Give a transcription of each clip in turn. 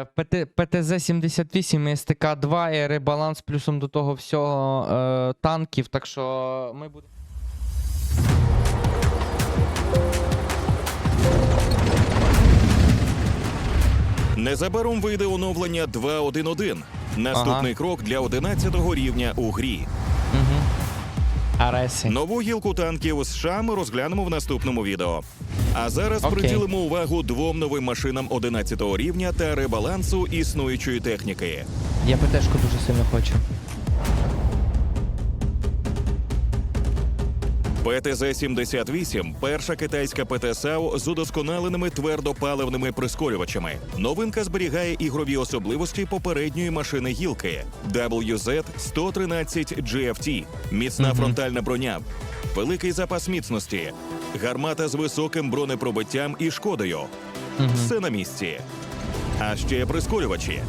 Е, ПТ, ПТЗ-78 і СТК-2 і ребаланс плюсом до того всього е, танків, так що ми будемо. Незабаром вийде оновлення 2.1.1. Наступний крок для 11-го рівня у грі. Ареси. Нову гілку танків США ми розглянемо в наступному відео. А зараз Окей. приділимо увагу двом новим машинам 11-го рівня та ребалансу існуючої техніки. Я ПТшку дуже сильно хочу. ПТЗ-78 – перша китайська ПТ-САУ з удосконаленими твердопаливними прискорювачами. Новинка зберігає ігрові особливості попередньої машини гілки WZ-113 GFT, міцна Мгм. фронтальна броня, великий запас міцності, гармата з високим бронепробиттям і шкодою. Угу. Все на місці. А ще прискорювачі.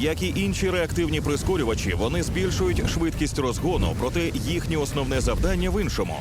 Як і інші реактивні прискорювачі, вони збільшують швидкість розгону, проте їхнє основне завдання в іншому.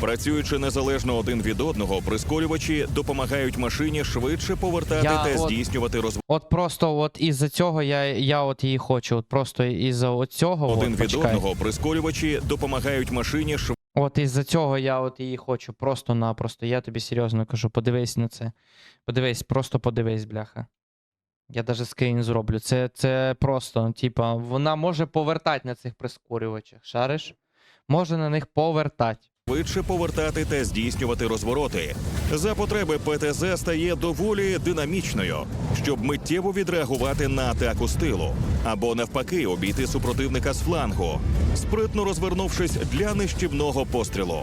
Працюючи незалежно один від одного, прискорювачі допомагають машині швидше повертати Я та от- здійснювати розвиток. От просто от із-за цього я, я от її хочу. От просто із-за цього. Один от, від почекай. одного прискорювачі допомагають машині От із-за цього я от її хочу. Просто-напросто. Я тобі серйозно кажу, подивись на це. Подивись, просто подивись, бляха. Я даже скрін зроблю. Це, це просто, типа, вона може повертати на цих прискорювачах. Шариш? Може на них повертати. швидше повертати та здійснювати розвороти. За потреби ПТЗ стає доволі динамічною, щоб миттєво відреагувати на атаку з тилу, або навпаки обійти супротивника з флангу, спритно розвернувшись для нищівного пострілу.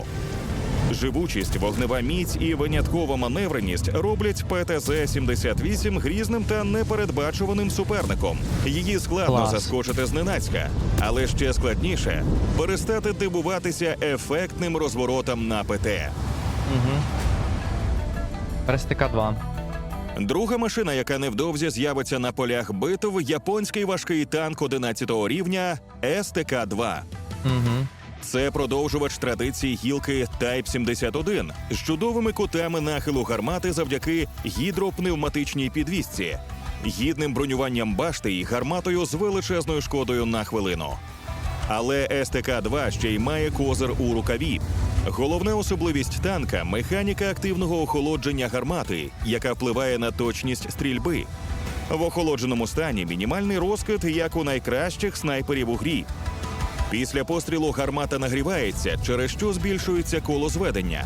Живучість, вогнева міць і виняткова маневреність роблять ПТЗ-78 грізним та непередбачуваним суперником. Її складно Клас. заскочити зненацька, але ще складніше перестати дивуватися ефектним розворотам на ПТ. Угу. РСТК 2. Друга машина, яка невдовзі з'явиться на полях битв, японський важкий танк 11-го рівня СТК-2. Угу. Це продовжувач традицій гілки Type 71 з чудовими кутами нахилу гармати завдяки гідропневматичній підвісці, гідним бронюванням башти і гарматою з величезною шкодою на хвилину. Але СТК-2 ще й має козир у рукаві. Головна особливість танка механіка активного охолодження гармати, яка впливає на точність стрільби. В охолодженому стані мінімальний розкид, як у найкращих снайперів у грі. Після пострілу гармата нагрівається, через що збільшується коло зведення.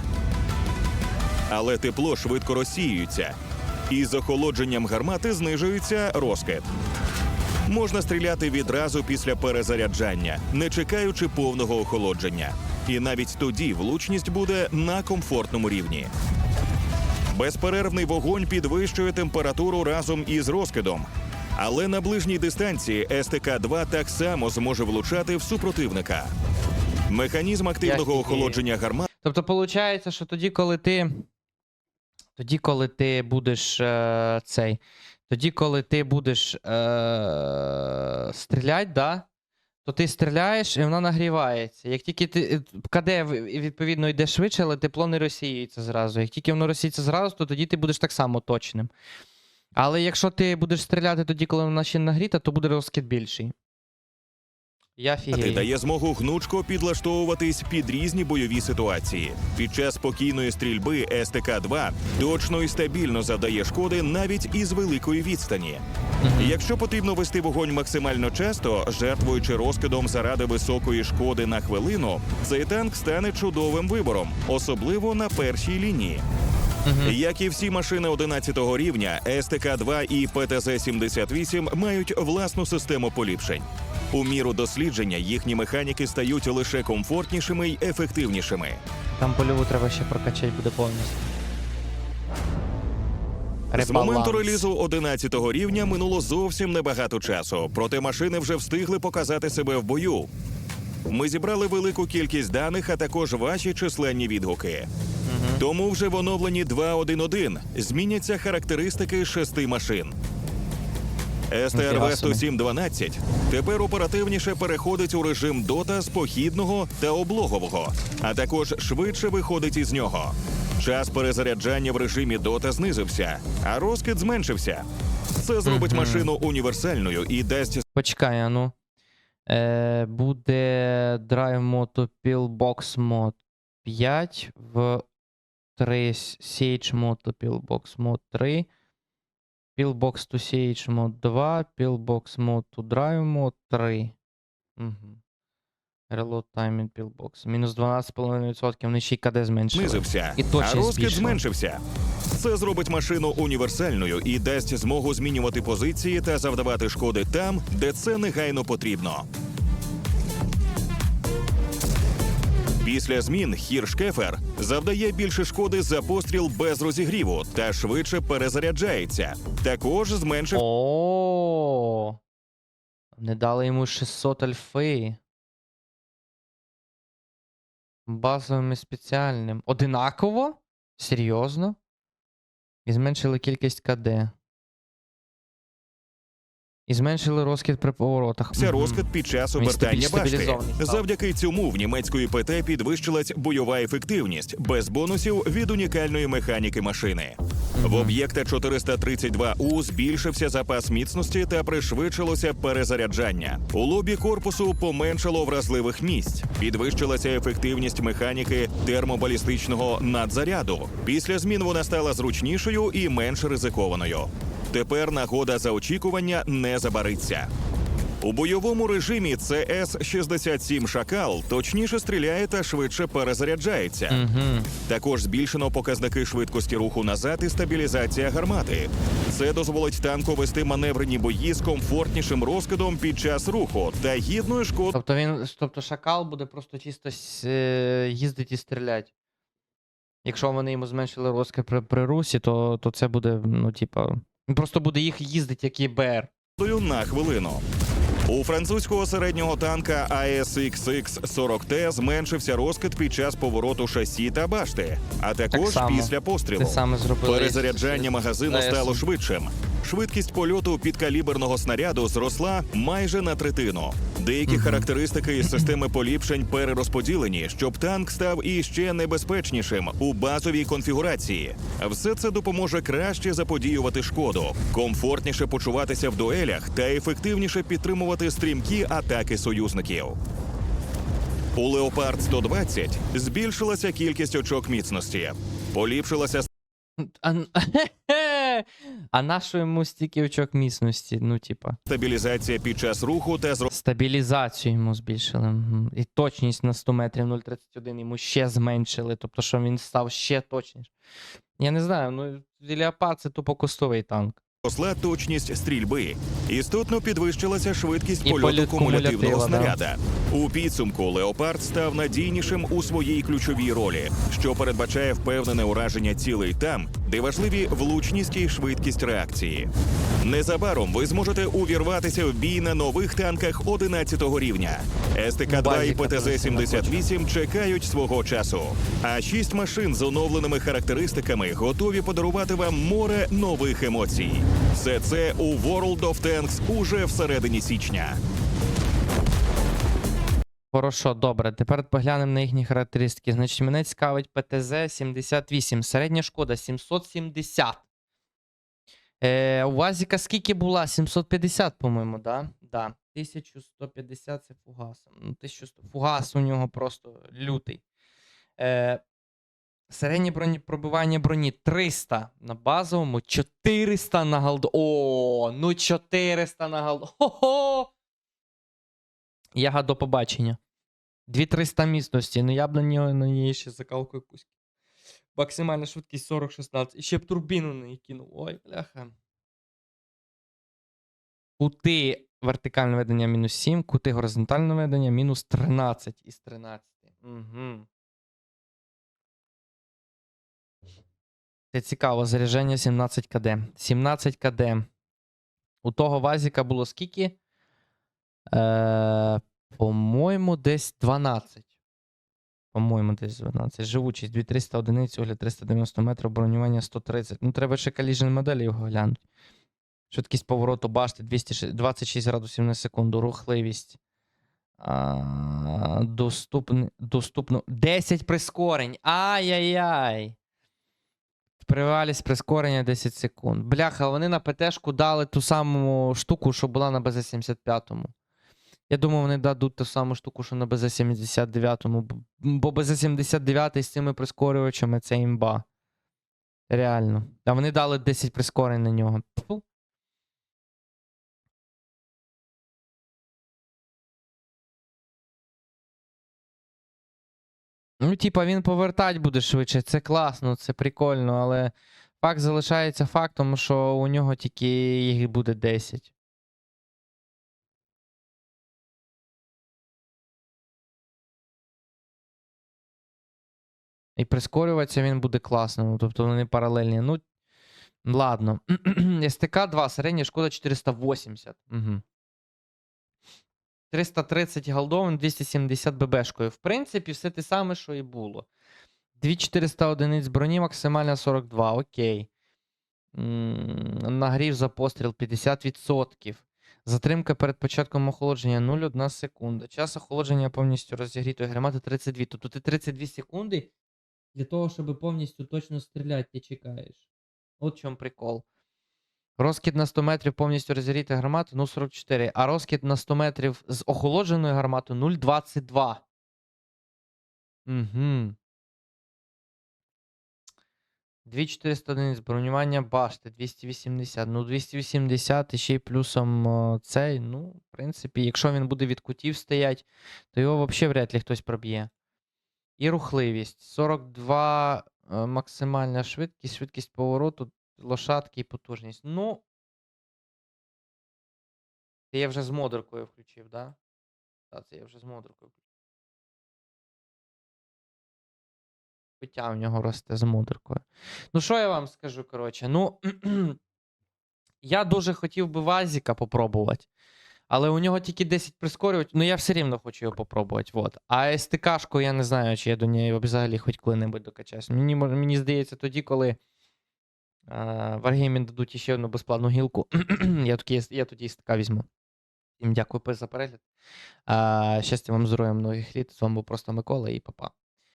Але тепло швидко розсіюється, і з охолодженням гармати знижується розкид. Можна стріляти відразу після перезаряджання, не чекаючи повного охолодження. І навіть тоді влучність буде на комфортному рівні. Безперервний вогонь підвищує температуру разом із розкидом. Але на ближній дистанції СТК-2 так само зможе влучати в супротивника. Механізм активного охолодження гармат Тобто, виходить, що тоді, коли ти. Тоді, коли ти будеш е, цей. Тоді, коли ти будеш е, стріляти, да? то ти стріляєш і вона нагрівається. Як тільки ти. е, КД відповідно йде швидше, але тепло не розсіюється зразу. Як тільки воно розсіється зразу, то тоді ти будеш так само точним. Але якщо ти будеш стріляти тоді, коли вона ще нагріта, то буде розкид більший. Я фігею. дає змогу гнучко підлаштовуватись під різні бойові ситуації. Під час спокійної стрільби СТК-2 точно і стабільно завдає шкоди навіть із великої відстані. Мгм. Якщо потрібно вести вогонь максимально часто, жертвуючи розкидом заради високої шкоди на хвилину, цей танк стане чудовим вибором, особливо на першій лінії. Як і всі машини 11-го рівня, СТК-2 і ПТЗ-78 мають власну систему поліпшень. У міру дослідження їхні механіки стають лише комфортнішими й ефективнішими. Там польову треба ще прокачати буде повністю. З моменту релізу 11-го рівня минуло зовсім небагато часу, проте машини вже встигли показати себе в бою. Ми зібрали велику кількість даних, а також ваші численні відгуки. Тому вже в оновленні 2.1.1 зміняться характеристики шести машин. СТРВ Ніфіга 10712 тепер оперативніше переходить у режим дота з похідного та облогового, а також швидше виходить із нього. Час перезаряджання в режимі дота знизився, а розкид зменшився. Це зробить машину універсальною і дасть Почекай, а ну. Е, буде Drive Moto Pillbox Mod 5 в 3 Sage Moto Pillbox Mod 3. Pillbox to Sage Mod 2, Pillbox Mod to Drive Mod 3. Угу. Reload Timing Pillbox. Мінус 12,5%. Вони ще й КД зменшили. знизився, І а точність розкид зменшився. Це зробить машину універсальною і дасть змогу змінювати позиції та завдавати шкоди там, де це негайно потрібно. Після змін Хіршкефер завдає більше шкоди за постріл без розігріву та швидше перезаряджається. Також зменшив О. Не дали йому 600 альфи. Базовим і спеціальним. Одинаково? Серйозно? І зменшили кількість КД. І зменшили розкид при поворотах. Це розкид під час обертання башти. Завдяки цьому в німецької ПТ підвищилась бойова ефективність без бонусів від унікальної механіки машини. В об'єкта 432У збільшився запас міцності та пришвидшилося перезаряджання. У лобі корпусу поменшало вразливих місць, підвищилася ефективність механіки термобалістичного надзаряду. Після змін вона стала зручнішою і менш ризикованою. Тепер нагода за очікування не забариться. У бойовому режимі ЦС-67 Шакал точніше стріляє та швидше перезаряджається. Мгм. Також збільшено показники швидкості руху назад і стабілізація гармати. Це дозволить танку вести маневрені бої з комфортнішим розкидом під час руху та гідною шкодою Тобто він. Тобто шакал буде просто чисто е, їздити і стріляти. Якщо вони йому зменшили розкид при, при русі, то, то це буде, ну, типа. Він просто буде їх їздити, як ІБР. на хвилину. У французького середнього танка ASXX-40T зменшився розкид під час повороту шасі та башти, а також само. після пострілу. Саме. Перезаряджання магазину з стало швидшим. Швидкість польоту підкаліберного снаряду зросла майже на третину. Деякі характеристики із системи поліпшень перерозподілені, щоб танк став іще небезпечнішим у базовій конфігурації. Все це допоможе краще заподіювати шкоду, комфортніше почуватися в дуелях та ефективніше підтримувати стрімкі атаки союзників. У Леопард 120 збільшилася кількість очок міцності, поліпшилася А, а нащо йому стільки очок міцності? Ну, типа. стабілізація під час руху та Стабілізацію йому збільшили. І точність на 100 метрів 0,31 йому ще зменшили. Тобто, що він став ще точніше. Я не знаю, ну Леопард це тупо кустовий танк. Зросла точність стрільби. Істотно підвищилася швидкість І польоту політ кумулятивного кумулятива, да. снаряда. У підсумку Леопард став надійнішим у своїй ключовій ролі, що передбачає впевнене ураження цілей там, де важливі влучність і швидкість реакції. Незабаром ви зможете увірватися в бій на нових танках 11 рівня. СТК-2 і Базіка ПТЗ-78 чекають свого часу. А шість машин з оновленими характеристиками готові подарувати вам море нових емоцій. Все це у World of Tanks уже всередині січня. Хорошо, добре. Тепер поглянемо на їхні характеристики. Значить, мене цікавить ПТЗ 78. Середня шкода 770. Е, у Вазіка скільки була? 750, по-моєму, да? Да. 1150 це фугасом. Ну, 1100. Фугас у нього просто лютий. Е, середнє броні, пробивання броні 300 на базовому, 400 на голду. О, ну 400 на голду. Хо-хо! Я до побачення. 2300 міцності, ну я б на нього на ній ще закалку якусь. Максимальна швидкість 40-16. І ще б турбіну неї кинув. Ой, бляха. Кути вертикальне ведення мінус 7, кути горизонтальне ведення мінус 13 із 13. Угу. Це цікаво, зарядження 17 КД. 17 КД. У того вазіка було скільки? Е, по-моєму, десь 12. По-моєму, десь 12. Живучість 2300 одиниць, огляд 390 метрів, бронювання 130. Ну, треба ще коліжні моделі його глянути. Швидкість повороту башти 26 градусів на секунду. Рухливість. А, доступне, доступно. 10 прискорень. Ай-яй-яй. Привалість прискорення 10 секунд. Бляха, вони на ПТшку дали ту саму штуку, що була на БЗ-75. Я думав, вони дадуть ту саму штуку, що на БЗ-79. б- Бо БЗ-79 з цими прискорювачами це імба. Реально. А вони дали 10 прискорень на нього. Тьфу. Ну, типа, він повертати буде швидше. Це класно, це прикольно, але факт залишається фактом, що у нього тільки їх буде 10. І прискорюватися він буде класно. ну, Тобто вони паралельні. Ну, ладно. СТК 2, середня шкода 480. Угу. 330 голдовин, 270 ББшкою. В принципі, все те саме, що і було. 2400 одиниць броні, максимальна 42. Окей. Нагрів за постріл 50%. Затримка перед початком охолодження 0,1 секунда. Час охолодження повністю розігрітої гармати 32. Тобто ти 32 секунди для того, щоб повністю точно стріляти, ти чекаєш. От в чому прикол. Розкид на 100 метрів повністю розігріти гармату 0,44, а розкид на 100 метрів з охолодженою гарматою 0,22. Угу. 2400 одиниць бронювання башти 280. Ну, 280 і ще й плюсом о, цей. Ну, в принципі, якщо він буде від кутів стоять, то його взагалі вряд ли хтось проб'є. І рухливість. 42 е, максимальна швидкість, швидкість повороту, лошадки і потужність. Ну. Це я вже з модеркою включив, да? Так, це я вже з модеркою включив. Пиття в нього росте з модеркою. Ну, що я вам скажу, коротше? Ну, я дуже хотів би Вазіка попробувати. Але у нього тільки 10 прискорювач, ну я все рівно хочу його попробувати. Вот. А СТКшку я не знаю, чи я до неї взагалі хоч коли-небудь докачаюсь. Мені, мені здається, тоді, коли е, Wargaming дадуть ще одну безплатну гілку, я, тоді, я тоді СТК візьму. Всім дякую за перегляд. А, щастя вам, здоров'я, многих літ. З вами був просто Микола і папа.